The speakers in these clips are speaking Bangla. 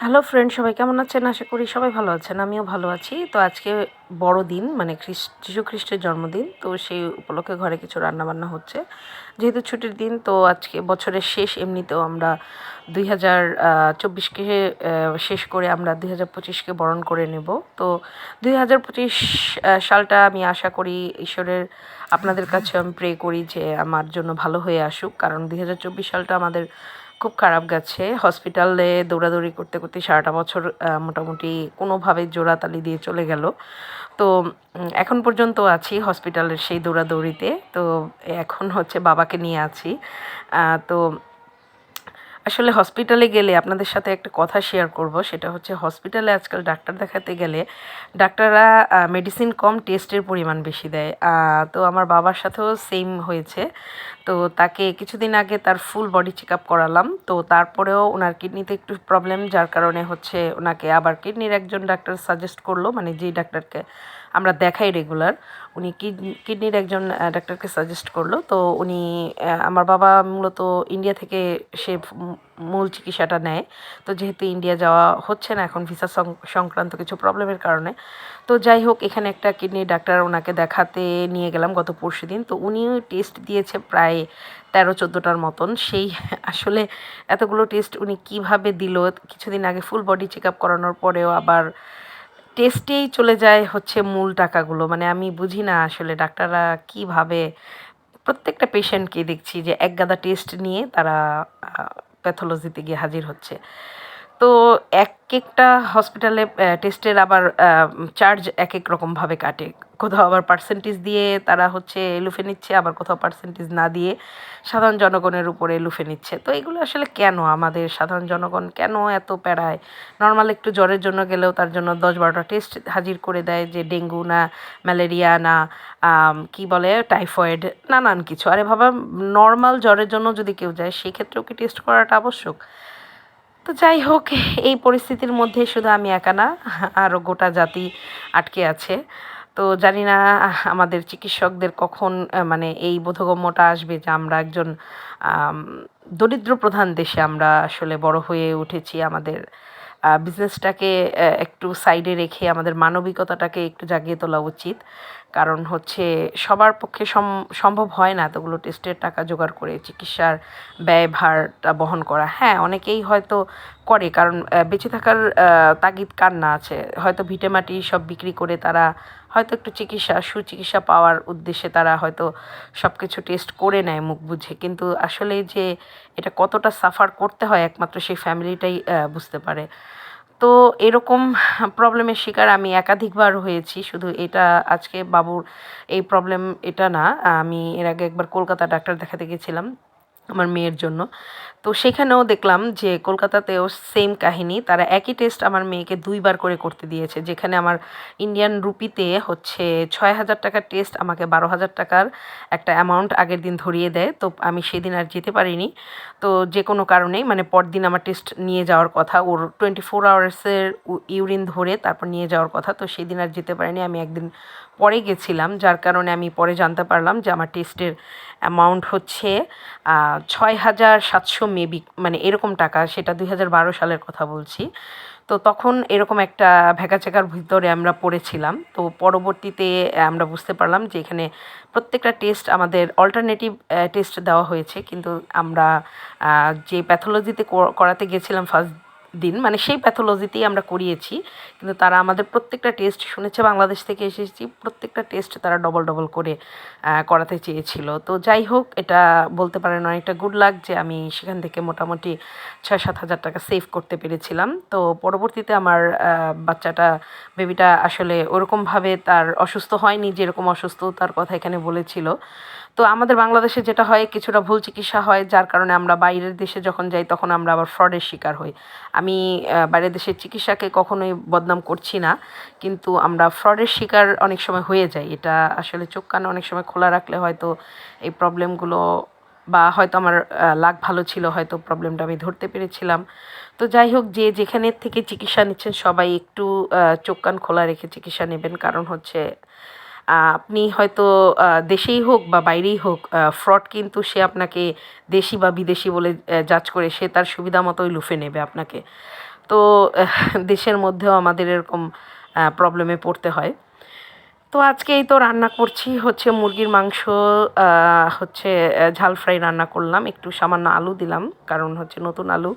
হ্যালো ফ্রেন্ড সবাই কেমন আছেন? আশা করি সবাই ভালো আছেন, আমিও ভালো আছি। তো আজকে বড় দিন মানে যিশু খ্রিস্টের জন্মদিন, তো সেই উপলক্ষে ঘরে কিছু রান্নাবান্না হচ্ছে। যেহেতু ছুটির দিন, তো আজকে বছরের শেষ, এমনিতেও আমরা দুই হাজার চব্বিশকে শেষ করে আমরা দুই হাজার পঁচিশকে বরণ করে নেব। তো দুই হাজার পঁচিশ সালটা আমি আশা করি ঈশ্বরের, আপনাদের কাছে আমি প্রে করি যে আমার জন্য ভালো হয়ে আসুক। কারণ দুই হাজার চব্বিশ সালটা আমাদের খুব খারাপ গেছে। হসপিটালে দৌড়াদৌড়ি করতে করতে সারাটা বছর মোটামুটি কোনোভাবে জোড়াতালি দিয়ে চলে গেল। তো এখন পর্যন্ত আছি হসপিটালের সেই দৌড়াদৌড়িতে। তো, এখন হচ্ছে বাবাকে নিয়ে আছি। তো আসলে হসপিটালে গেলে আপনাদের সাথে একটা কথা শেয়ার করব, সেটা হচ্ছে হসপিটালে আজকাল ডাক্তার দেখাতে গেলে ডাক্তাররা মেডিসিন কম টেস্টের পরিমাণ বেশি দেয়। তো আমার বাবার সাথেও সেম হয়েছে। তো তাকে কিছুদিন আগে তার ফুল বডি চেক আপ করালাম। তো তারপরেও ওনার কিডনিতে একটু প্রবলেম যার কারণে হচ্ছে ওনাকে আবার কিডনির একজন ডাক্তার সাজেস্ট করল মানে যেই ডাক্তারকে আমরা দেখাই রেগুলার উনি কিডনির একজন ডাক্তারকে সাজেস্ট করল। তো উনি আমার বাবা মূলত ইন্ডিয়া থেকে সে মূল চিকিৎসাটা নেয়। তো যেহেতু ইন্ডিয়া যাওয়া হচ্ছে না, এখন ভিসা সংক্রান্ত কিছু প্রবলেমের কারণে। তো যাই হোক, এখানে একটা কিডনি ডাক্তার ওনাকে দেখাতে নিয়ে গেলাম গত পরশু দিন। তো উনিও টেস্ট দিয়েছে প্রায় তেরো, চোদ্দোটার মতন। সেই আসলে এতগুলো টেস্ট উনি কীভাবে দিল, কিছুদিন আগে ফুল বডি চেক আপ করানোর পরেও আবার টেস্টেই চলে যায় হচ্ছে মূল টাকাগুলো। মানে আমি বুঝি না আসলে ডাক্তাররা কীভাবে প্রত্যেকটা পেশেন্টকে দেখছি যে এক গাদা টেস্ট নিয়ে তারা প্যাথোলজিতে গিয়ে হাজির হচ্ছে। তো এক একটা হসপিটালে টেস্টের আবার চার্জ এক এক রকমভাবে কাটে। কোথাও আবার পার্সেন্টেজ দিয়ে তারা হচ্ছে লুফে নিচ্ছে, আবার কোথাও পার্সেন্টেজ না দিয়ে সাধারণ জনগণের উপরে লুফে নিচ্ছে। তো এগুলো আসলে কেন আমাদের সাধারণ জনগণ কেন এত প্যারায়? নর্মাল একটু জ্বরের জন্য গেলেও তার জন্য দশ বারোটা টেস্ট হাজির করে দেয় যে ডেঙ্গু না, ম্যালেরিয়া না কি বলে টাইফয়েড নানান কিছু। আরে ভাবা নর্মাল জ্বরের জন্য যদি কেউ যায়, সেক্ষেত্রেও কি টেস্ট করাটা আবশ্যক? তো যাই হোক, এই পরিস্থিতির মধ্যে শুধু আমি একা না, আরও গোটা জাতি আটকে আছে। তো জানি না, আমাদের চিকিৎসকদের কখন মানে এই বোধগম্যটা আসবে যে আমরা একজন দরিদ্র প্রধান দেশে আমরা আসলে বড় হয়ে উঠেছি আমাদের বিজনেসটাকে একটু সাইডে রেখে আমাদের মানবিকতাটাকে একটু জাগিয়ে তোলা উচিত। কারণ হচ্ছে সবার পক্ষে সম্ভব হয় না এতগুলো টেস্টের টাকা জোগাড় করে চিকিৎসার ব্যয়ভারটা বহন করা। হ্যাঁ অনেকেই হয়তো করে, কারণ বেঁচে থাকার তাগিদ কার না আছে? হয়তো ভিটেমাটি সব বিক্রি করে তারা হয়তো একটু চিকিৎসা, সুচিকিৎসা পাওয়ার উদ্দেশ্যে তারা হয়তো সব কিছু টেস্ট করে নেয় মুখ বুঝে। কিন্তু আসলে যে এটা কতটা সাফার করতে হয় একমাত্র সেই ফ্যামিলিটাই বুঝতে পারে। তো এরকম প্রবলেমের শিকার আমি একাধিকবার হয়েছি। শুধু এটা আজকে বাবুর এই প্রবলেম এটা না, আমি এর আগে একবার কলকাতা ডাক্তার দেখাতে গেছিলাম। আমার মেয়ের জন্য। তো সেখানেও দেখলাম যে কলকাতাতেও সেম কাহিনী। তারা একই টেস্ট আমার মেয়েকে দুইবার করে করতে দিয়েছে, যেখানে আমার ইন্ডিয়ান রুপিতে হচ্ছে ছয় হাজার টাকার টেস্ট আমাকে বারো হাজার টাকার একটা অ্যামাউন্ট আগের দিন ধরিয়ে দেয়। তো আমি সেদিন আর যেতে পারিনি। তো যে কোনো কারণেই মানে পরদিন আমার টেস্ট নিয়ে যাওয়ার কথা, ওর টোয়েন্টি ফোর আওয়ার্সের ইউরিন ধরে তারপর নিয়ে যাওয়ার কথা, তো সেদিন আর যেতে পারিনি। আমি একদিন পরে গেছিলাম, যার কারণে আমি পরে জানতে পারলাম যে আমার টেস্টের অ্যামাউন্ট হচ্ছে ছয় হাজার সাতশো মেবি মানে এরকম টাকা, সেটা দুই হাজার বারো সালের কথা বলছি। তো তখন এরকম একটা ভ্যাকাচেকার ভিতরে আমরা পড়েছিলাম। তো পরবর্তীতে আমরা বুঝতে পারলাম যে এখানে প্রত্যেকটা টেস্ট আমাদের অল্টারনেটিভ টেস্ট দেওয়া হয়েছে। কিন্তু আমরা যে প্যাথোলজিতে করাতে গেছিলাম ফার্স্ট দিন মানে সেই প্যাথোলজিতেই আমরা করিয়েছি। কিন্তু তারা আমাদের প্রত্যেকটা টেস্ট শুনেছে, বাংলাদেশ থেকে এসেছি, প্রত্যেকটা টেস্ট তারা ডবল ডবল করে করাতে চেয়েছিল। তো যাই হোক, এটা বলতে পারেন অনেকটা গুড লাক যে আমি সেখান থেকে মোটামুটি ছয় সাত হাজার টাকা সেভ করতে পেরেছিলাম। তো পরবর্তীতে আমার বাচ্চাটা বেবিটা আসলে ওরকমভাবে তার অসুস্থ হয়নি, যেরকম অসুস্থ তার কথা এখানে বলেছিল। তো আমাদের বাংলাদেশে যেটা হয়, কিছুটা ভুল চিকিৎসা হয়, যার কারণে আমরা বাইরের দেশে যখন যাই, তখন আমরা আবার ফ্রডের শিকার হই। আমি বাইরের দেশের চিকিৎসাকে কখনোই বদনাম করছি না, কিন্তু আমরা ফ্রডের শিকার অনেক সময় হয়ে যাই। এটা আসলে চোখ কান অনেক সময় খোলা রাখলে হয়তো এই প্রবলেমগুলো বা হয়তো আমার লাক ভালো ছিল, হয়তো প্রবলেমটা আমি ধরতে পেরেছিলাম। তো যাই হোক, যে যেখানের থেকে চিকিৎসা নিচ্ছেন সবাই একটু চোখ কান খোলা রেখে চিকিৎসা নেবেন। কারণ হচ্ছে আপনি হয়তো দেশেই হোক বা বাইরেই হোক ফ্রড কিন্তু সে আপনাকে দেশি বা বিদেশি বলে জাজ করে সে তার সুবিধা মতোই লুফে নেবে আপনাকে। তো দেশের মধ্যেও আমাদের এরকম প্রবলেমে পড়তে হয়। তো আজকে এই তো রান্না করছি, হচ্ছে মুরগির মাংস হচ্ছে ঝাল ফ্রাই রান্না করলাম। একটু সামান্য আলু দিলাম, কারণ হচ্ছে নতুন আলু,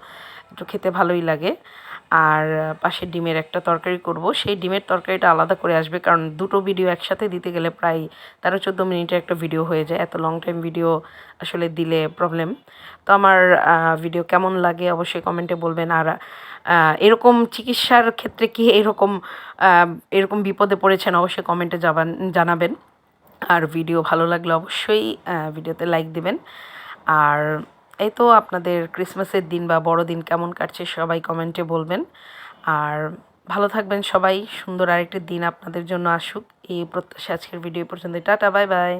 একটু খেতে ভালোই লাগে। আর পাশে ডিমের একটা তরকারি করব। সেই ডিমের তরকারিটা আলাদা করে আসবে, কারণ দুটো ভিডিও একসাথে দিতে গেলে প্রায় তেরো, চোদ্দ মিনিটের একটা ভিডিও হয়ে যায়। এত লং টাইম ভিডিও আসলে দিলে প্রবলেম তো আমার ভিডিও কেমন লাগে অবশ্যই কমেন্টে বলবেন। আর এরকম চিকিৎসার ক্ষেত্রে কি এরকম এরকম বিপদে পড়েছেন অবশ্যই কমেন্টে যাবান জানাবেন। আর ভিডিও ভালো লাগলে অবশ্যই ভিডিওতে লাইক দিবেন। আর এই তো আপনাদের ক্রিসমাসের দিন বা বড়দিন কেমন কাটছে সবাই কমেন্টে বলবেন। আর ভালো থাকবেন সবাই, সুন্দর আরেকটি দিন আপনাদের জন্য আসুক। এই প্রত্যাশা আজকের ভিডিও পর্যন্ত টাটা বাই বাই